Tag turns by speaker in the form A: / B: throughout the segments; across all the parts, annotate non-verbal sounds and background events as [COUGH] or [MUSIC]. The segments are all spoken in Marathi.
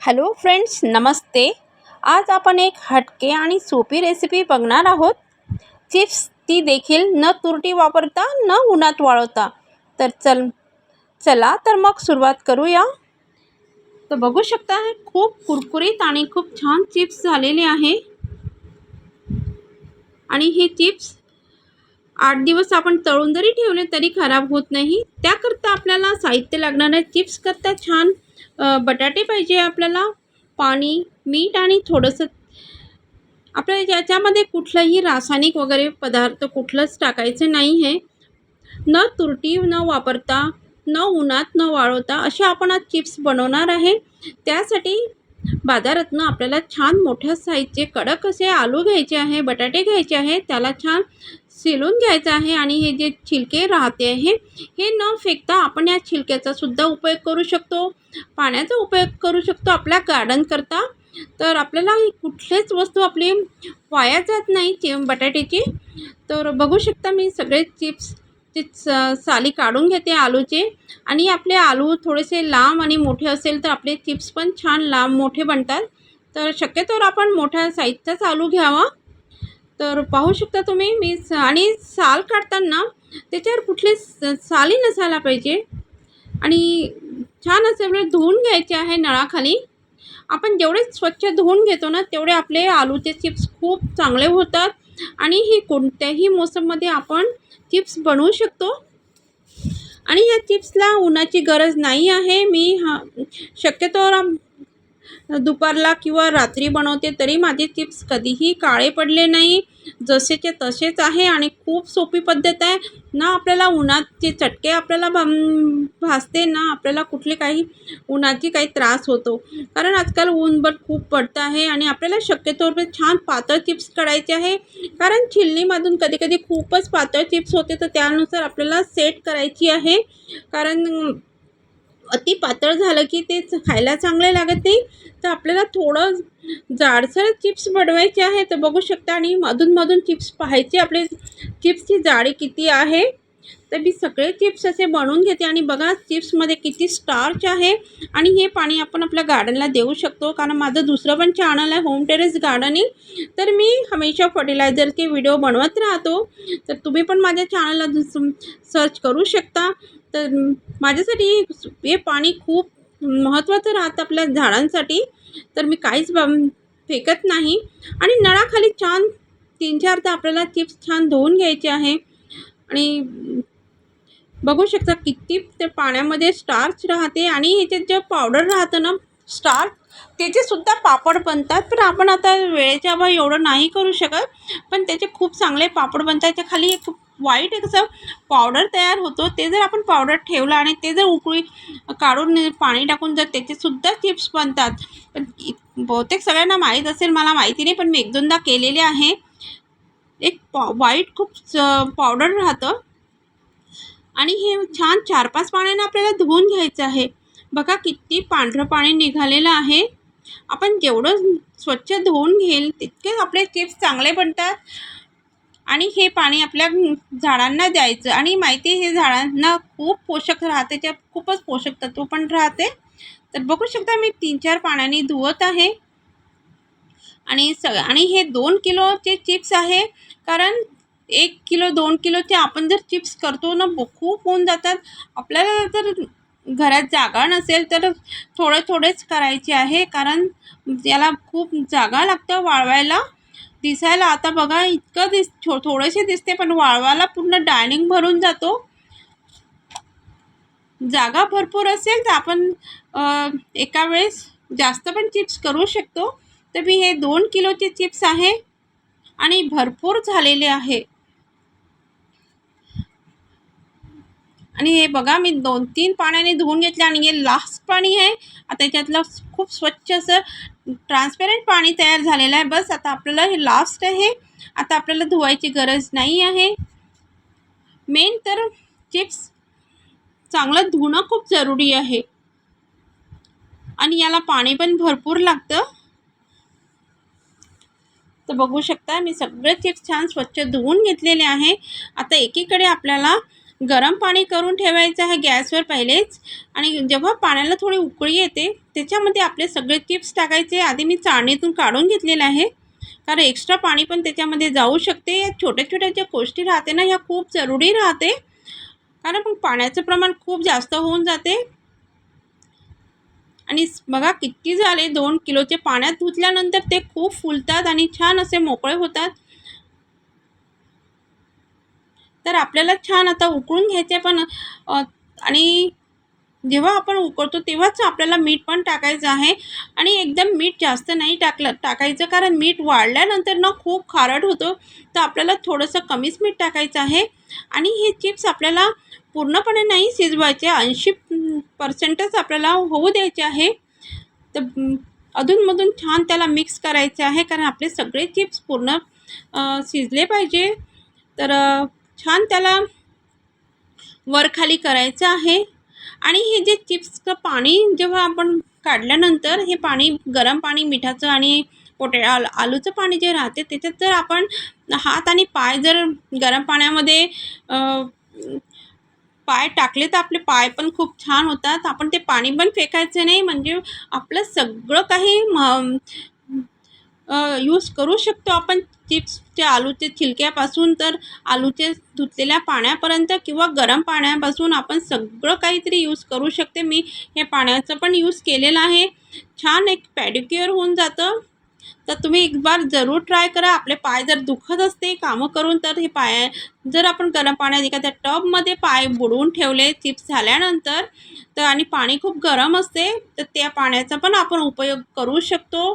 A: हॅलो फ्रेंड्स नमस्ते. आज आपण एक हटके आणि सोपी रेसिपी बघणार आहोत. चिप्स ती देखील न तुरटी वापरता न उन्हात वाळवता. तर चल चला तर मग सुरुवात करूया. तर बघू शकता हे खूप कुरकुरीत आणि खूप छान चिप्स झालेले आहे. आणि हे चिप्स आठ दिवस आपण तळून जरी ठेवले तरी खराब होत नाही. त्याकरता आपल्याला साहित्य लागणार आहे चिप्स करता छान. बटाटे पाहिजे आपल्याला पाणी मीठ आणि थोडंसं. आपल्याला याच्यामध्ये कुठलंही रासायनिक वगैरे पदार्थ कुठलंच टाकायचं नाही आहे न तुरटी न वापरता न उन्हात न वाळवता असे आपण आज चिप्स बनवणार आहे. त्यासाठी बाजारातनं आपल्याला छान मोठ्या साईजचे कडक असे आलू घ्यायचे आहे बटाटे घ्यायचे आहे त्याला छान शिलून घ्यायचं आहे आणि हे जे छिलके राहते आहे हे न फेकता आपण या छिलक्याचा सुद्धा उपयोग करू शकतो. पाण्याचा उपयोग करू शकतो आपल्या गार्डनकरता तर आपल्याला कुठलेच वस्तू आपली वाया जात नाही चे बटाट्याची. तर बघू शकता मी सगळे चिप्स ची स- साली काढून घेते आलूचे. आणि आपले आलू थोडेसे लांब आणि मोठे असेल तर आपले चिप्स पण छान लांब मोठे बनतात. तर शक्यतोवर आपण मोठ्या साईजचाच आलू घ्यावा. तर पाहू शकता तुम्ही मी स- आणि साल काढताना त्याच्यावर कुठले स- साली नसायला पाहिजे. आणि छान असे आपले धुवून घ्यायचे आहे नळाखाली. आपण जेवढे स्वच्छ धुवून घेतो ना तेवढे आपले आलूचे चिप्स खूप चांगले होतात. आणि हे कोणत्याही मोसममध्ये आपण चिप्स बनवू शकतो. आणि या चिप्सला उन्हाची गरज नाही आहे. मी हा शक्यतोवर दुपारला किंवा रात्री बनवते तरी माझे चिप्स कधीही काळे पडले नाही. जसेचे तसेच आहे आणि खूप सोपी पद्धत आहे. ना आपल्याला उन्हाचे चटके आपल्याला भा भासते ना आपल्याला कुठले काही उन्हाची काही त्रास होतो. कारण आजकाल ऊन पण खूप पडतं आहे आणि आपल्याला शक्यतोवर छान पातळ चिप्स काढायचे आहे. कारण चिल्लीमधून कधी कधी खूपच पातळ चिप्स होते तर त्यानुसार आपल्याला सेट करायची आहे. कारण अति पातळ झालं की ते खायला चांगले लागत नाही. तर आपल्याला थोडं जाडसर चिप्स बनवायचे आहे तर बघू शकता. आणि मधूनमधून चिप्स पाहायचे. आपले चिप्सची जाडी किती आहे? तर मी सगळे चिप्स असे बनवून घेते. आणि बघा चिप्समध्ये किती स्टार्च आहे. आणि हे पाणी आपण आपल्या गार्डनला देऊ शकतो. कारण माझं दुसरं पण चॅनल आहे होम टेरेस गार्डनिंग. तर मी हमेशा फर्टिलायझरचे व्हिडिओ बनवत राहतो. तर तुम्ही पण माझ्या चॅनलला सर्च करू शकता. तर माझ्यासाठी हे पाणी खूप महत्त्वाचं राहतं आपल्या झाडांसाठी. तर मी काहीच ब- फेकत नाही. आणि नळाखाली छान तीन चारदा आपल्याला चिप्स छान धुवून घ्यायचे आहे. आणि बघू शकता किती ते पाण्यामध्ये स्टार्च राहते आणि याच्यात जे पावडर राहतं ना स्टार्च त्याचेसुद्धा पापड बनतात. पण आपण आता वेळेच्या अभावी एवढं नाही करू शकत. पण त्याचे खूप चांगले पापड बनतात. त्याच्याखाली एक वाईट एक असं पावडर तयार होतो. ते जर आपण पावडर ठेवलं आणि ते जर उकळी काढून पाणी टाकून जर त्याचेसुद्धा चिप्स बनतात. पण बहुतेक सगळ्यांना माहीत असेल मला माहिती नाही पण मी एक दोनदा केलेले आहे. एक पा वाईट खूप च- पावडर राहतं. आणि हे छान चार पाच पाण्यानं आपल्याला धुवून घ्यायचं आहे. बघा किती पांढरं पाणी निघालेलं आहे. आपण जेवढं स्वच्छ धुवून घेईल तितकेच आपले चिप्स चांगले बनतात. आणि हे पाणी आपल्या झाडांना द्यायचं. आणि माहिती आहे हे झाडांना खूप पोषक राहते त्या खूपच पोषक तत्व पण राहते. तर बघू शकता मी तीन चार पाण्याने धुवत आहे. आणि सग आणि हे दोन किलोचे चिप्स आहे कारण एक किलो दोन किलोचे आपण जर चिप्स करतो ना ब- खूप होऊन जातात. आपल्याला जर घरात जागा नसेल तर थोडे थोडेच करायचे आहे कारण याला खूप जागा लागतं वाळवायला. दिसायला आता बघा इतकं दिस थो थोडेसे दिसते पण वाळवाला पूर्ण डायनिंग भरून जातो. जागा भरपूर असेल तर आपण एका वेळेस जास्त पण चिप्स करू शकतो. तर मी हे दोन किलोचे चिप्स आहे आणि भरपूर झालेले आहे. आणि हे बघा मी दोन तीन पाण्याने धुवून घेतले आणि हे लास्ट पाणी आहे. आता त्याच्यातलं खूप स्वच्छ असं ट्रान्सपेरंट पाणी तयार झालेलं आहे. बस आता आपल्याला हे लास्ट आहे. आता आपल्याला धुवायची गरज नाही आहे. मेन तर चिप्स चांगलं धुणं खूप जरूरी आहे. आणि याला पाणी पण भरपूर लागतं. तर बघू शकता मी सगळे चिप्स छान स्वच्छ धुवून घेतलेले आहे. आता एकीकडे आपल्याला गरम पाणी करून ठेवायचं आहे गॅसवर पहिलेच. आणि जेव्हा पाण्याला थोडी उकळी येते त्याच्यामध्ये आपले सगळे चिप्स टाकायचे. आधी मी चाळणीतून काढून घेतलेलं आहे. कारण एक्स्ट्रा पाणी पण त्याच्यामध्ये जाऊ शकते. या छोट्या छोट्या ज्या गोष्टी राहते ना ह्या खूप जरुरी राहते. कारण मग पाण्याचं प्रमाण खूप जास्त होऊन जाते. आणि बघा किती झाले दोन किलोचे पाण्यात धुतल्यानंतर ते खूप फुलतात आणि छान असे मोकळे होतात. तर आपल्याला छान आता उकळून घ्यायचे पण आणि जेव्हा आपण उकळतो तेव्हाच आपल्याला मीठ पण टाकायचं आहे. आणि एकदम मीठ जास्त नाही टाकलं टाकायचं कारण मीठ वाढल्यानंतर ना खूप खारट होतो. तर आपल्याला थोडंसं कमीच मीठ टाकायचं आहे. आणि हे चिप्स आपल्याला पूर्णपणे नाही शिजवायचे ऐंशी पर्सेंटच आपल्याला होऊ द्यायचे आहे. तर अधूनमधून छान त्याला मिक्स करायचे आहे कारण आपले सगळे चिप्स पूर्ण शिजले पाहिजे. तर छान त्याला वरखाली करायचं आहे. आणि हे जे चिप्सचं पाणी जेव्हा आपण काढल्यानंतर हे पाणी गरम पाणी मिठाचं आणि पोटे आल आलूचं पाणी जे राहते त्याच्यात जर आपण हात आणि पाय जर गरम पाण्यामध्ये पाय टाकले तर आपले पाय पण खूप छान होतात. आपण ते पाणी पण फेकायचं नाही. म्हणजे आपलं सगळं काही म यूज करू शकतो आपण. चिप्सच्या आलूचे छिलक्यापासून तर आलूचे धुतलेल्या पाण्यापर्यंत किंवा गरम पाण्यापासून आपण सगळं काहीतरी यूज करू शकते. मी हे पाण्याचं पण यूज केलेलं आहे. छान एक पॅडिक्युअर होऊन जातं. तर तुम्ही एक बार जरूर ट्राय करा. आपले पाय जर दुखत असते कामं करून तर हे पाय जर आपण गरम पाण्यात एखाद्या टबमध्ये पाय बुडवून ठेवले चिप्स झाल्यानंतर तर आणि पाणी खूप गरम असते तर त्या पाण्याचा पण आपण उपयोग करू शकतो.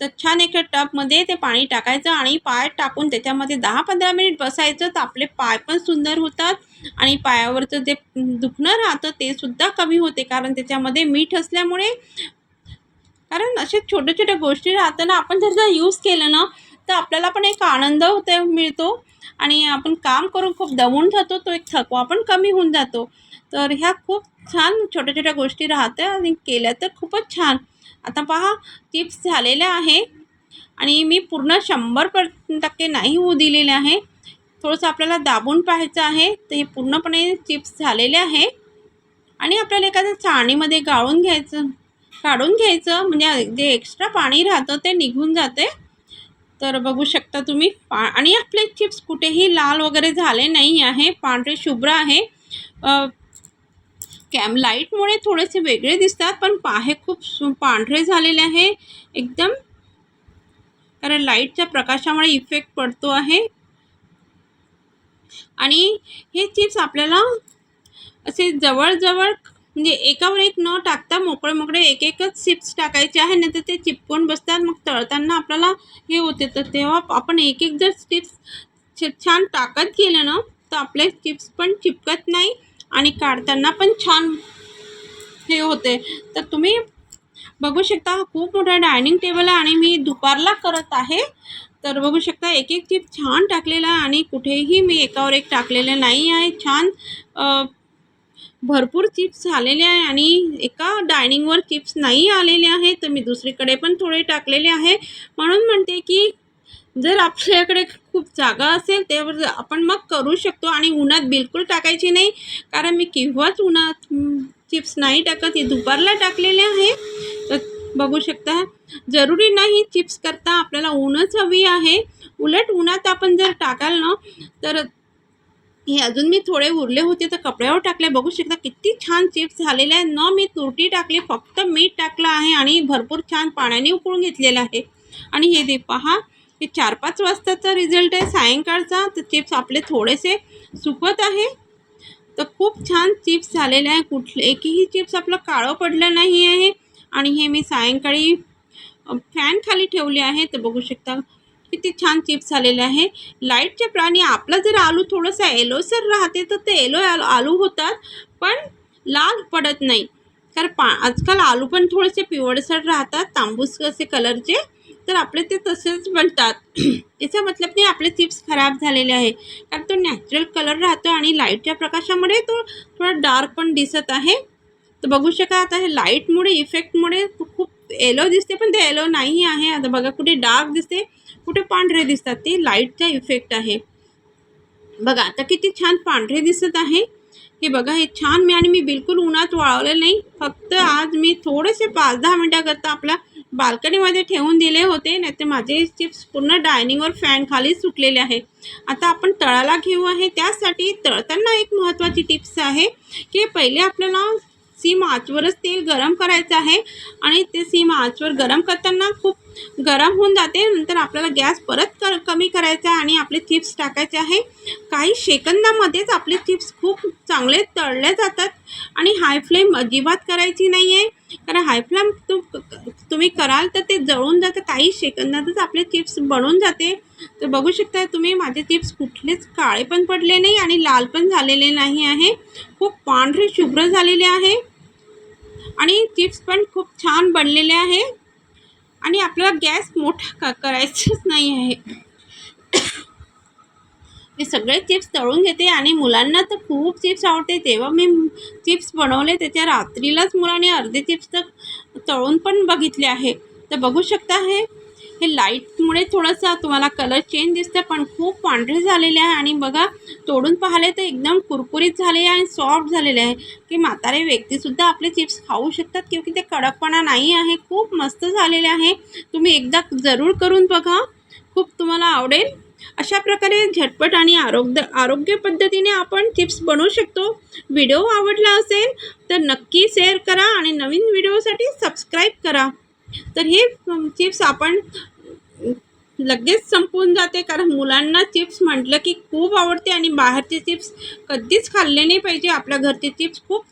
A: तर छान एका टबमध्ये ते पाणी टाकायचं आणि पाय टाकून त्याच्यामध्ये दहा पंधरा मिनिट बसायचं. तर आपले पाय पण सुंदर होतात आणि पायावरचं जे दुखणं राहतं ते सुद्धा कमी होते. कारण त्याच्यामध्ये मीठ असल्यामुळे कारण असे छोट्या छोट्या गोष्टी राहतं ना आपण जर जर यूज केलं ना तर आपल्याला पण एक आनंद होते मिळतो. आणि आपण काम करून खूप दमून जातो तो एक थकवा पण कमी होऊन जातो. तर ह्या खूप छान छोट्या छोट्या गोष्टी राहत्या आणि केल्या तर खूपच छान. आता पहा चिप्स झालेल्या आहे आणि मी पूर्ण शंभर पर टक्के नाही होऊ दिलेले आहे. थोडंसं आपल्याला दाबून पाहायचं आहे तर हे पूर्णपणे चिप्स झालेले आहे. आणि आपल्याला एखाद्या चाळणीमध्ये गाळून घ्यायचं काढून घ्यायचं म्हणजे जे एक्स्ट्रा पाणी राहतं ते निघून जाते. तर बघू शकता तुम्ही पा आणि आपले चिप्स कुठेही लाल वगैरे झाले नाही आहे पांढरे शुभ्र आहे. कॅम लाईटमुळे थोडेसे वेगळे दिसतात पण पाहे खूप सु पांढरे झालेले आहे. एकदम कारण लाईटच्या प्रकाशामुळे इफेक्ट पडतो आहे. आणि हे चिप्स आपल्याला असे जवळजवळ म्हणजे एकावर एक न टाकता मोकळे मोकळे एक एकच चिप्स टाकायचे आहे नाही तर ते चिपकून बसतात. मग तळताना आपल्याला हे होते. तर तेव्हा आपण एक एक जर चिप्स छान टाकत गेलं ना तर आपले चिप्स पण चिपकत नाही. आणि काढताना पण छान हे होते. तर तुम्ही बघू शकता हा खूप मोठा डायनिंग टेबल आहे आणि मी दुपारला करत आहे. तर बघू शकता एक एक चिप छान टाकलेला आहे आणि कुठेही मी एकावर एक टाकलेले नाही आहे. छान भरपूर चिप्स आलेले आहे आणि एका डायनिंगवर चिप्स नाही आलेले आहे तर मी दुसरीकडे पण थोडे टाकलेले आहे. म्हणून म्हणते की जर आपल्याकडे खूप जागा असेल त्यावर आपण मग करू शकतो आणि उन्हात बिलकुल टाकायची नाही. कारण मी केव्हाच उन्हात चिप्स नाही टाकत हे दुपारला टाकलेले आहे. तर बघू शकता जरुरी नाही चिप्स करता आपल्याला ऊनच हवी आहे. उलट उन्हात आपण जर टाकाल ना तर हे अजून मी थोडे उरले होते तर कपड्यावर टाकले. बघू शकता किती छान चिप्स झालेले आहे न मी तुरटी टाकली फक्त मीठ टाकलं आहे आणि भरपूर छान पाण्याने उकळून घेतलेलं आहे. आणि हे दे पहा. हे चार पाच वाजताचा रिझल्ट आहे सायंकाळचा तर चिप्स आपले थोडेसे सुकत आहे. तर खूप छान चिप्स झालेले आहे कुठले एकही चिप्स आपलं काळं पडलं नाही आहे. आणि हे मी सायंकाळी फॅन खाली ठेवले आहे तर बघू शकता किती छान चिप्स झालेले आहे. लाईटचे प्राणी आपला जर आलू थोडंसं येलोसर राहते तर ते येलो आलू होतात पण लाल पडत नाही. कारण पा आजकाल आलू पण थोडेसे पिवळसर राहतात तांबूस असे कलरचे तर आपले ते तसेच बनतात [CLEARS THROAT] याचा मतलब नाही आपले चिप्स खराब झालेले आहे कारण तो नॅचरल कलर राहतो आणि लाईटच्या प्रकाशामुळे तो थोडा डार्क पण दिसत आहे. तर बघू शका आता हे लाईटमुळे इफेक्टमुळे खूप येलो दिसते पण ते येलो नाही आहे. आता बघा कुठे डार्क दिसते कुठे पांढरे दिसतात ते लाईटचा इफेक्ट आहे. बघा आता किती छान पांढरे दिसत आहे. हे बघा हे छान मी आणि मी बिलकुल उन्हात वाळवलं नाही. फक्त आज मी थोडेसे पाच दहा मिनटाकरता आपला बाल्कनीमध्ये ठेवून दिले होते नाही तर माझे चिप्स पूर्ण डायनिंगवर फॅन खाली सुटलेले आहे आता आपण तळाला घेऊ आहे त्यासाठी तळताना एक महत्त्वाची टिप्स आहे की पहिले आपल्याला सीम आचवरच तेल गरम करायचं आहे आणि ते सीम आचवर गरम करताना खूप गरम होऊन जाते नंतर आपल्याला गॅस परत कर कमी करायचा आहे आणि आपले चिप्स टाकायचे आहे. काही सेकंदामध्येच आपले चिप्स खूप चांगले तळले जातात आणि हाय फ्लेम अजिबात करायची नाही आहे कारण हाय फ्लेम तू तुम्ही कराल तर ते जळून जातं. काही सेकंदातच आपले चिप्स बनून जाते. तर बघू शकता तुम्ही माझे चिप्स कुठलेच काळे पण पडले नाही आणि लाल पण झालेले नाही आहे. खूप पांढरे शुभ्र झालेले आहे. आणि चिप्स पण खूप छान बनलेले आहे. आणि आपल्याला गॅस मोठा क करायचाच नाही आहे. मी सगळे चिप्स तळून घेते आणि मुलांना तर खूप चिप्स आवडते. तेव्हा मी चिप्स बनवले त्याच्या रात्रीलाच मुलांनी अर्धे चिप्स तर तळून पण बघितले आहे. तर बघू शकता हे हे लाईटमुळे थोडंसं तुम्हाला कलर चेंज दिसतं पण खूप पांढरे झालेले आहे. आणि बघा तोडून पाहिले तर एकदम कुरकुरीत झाले आहे आणि सॉफ्ट झालेले आहे. की म्हातारे व्यक्तीसुद्धा आपले चिप्स खाऊ शकतात की ते कडकपणा नाही आहे. खूप मस्त झालेले आहे. तुम्ही एकदा जरूर करून बघा. खूप तुम्हाला आवडेल. अशा प्रकारे झटपट आणि आरोग्य आरोग्य पद्धतीने आपण चिप्स बनवू शकतो. व्हिडिओ आवडला असेल तर नक्की शेअर करा आणि नवीन व्हिडिओसाठी सबस्क्राईब करा. तर हे चिप्स आपण लगेच संपून जाते कारण मुलांना चिप्स म्हटलं की खूप आवडते आणि बाहेरचे चिप्स कधीच खाल्ले नाही पाहिजे. आपल्या घरचे चिप्स खूप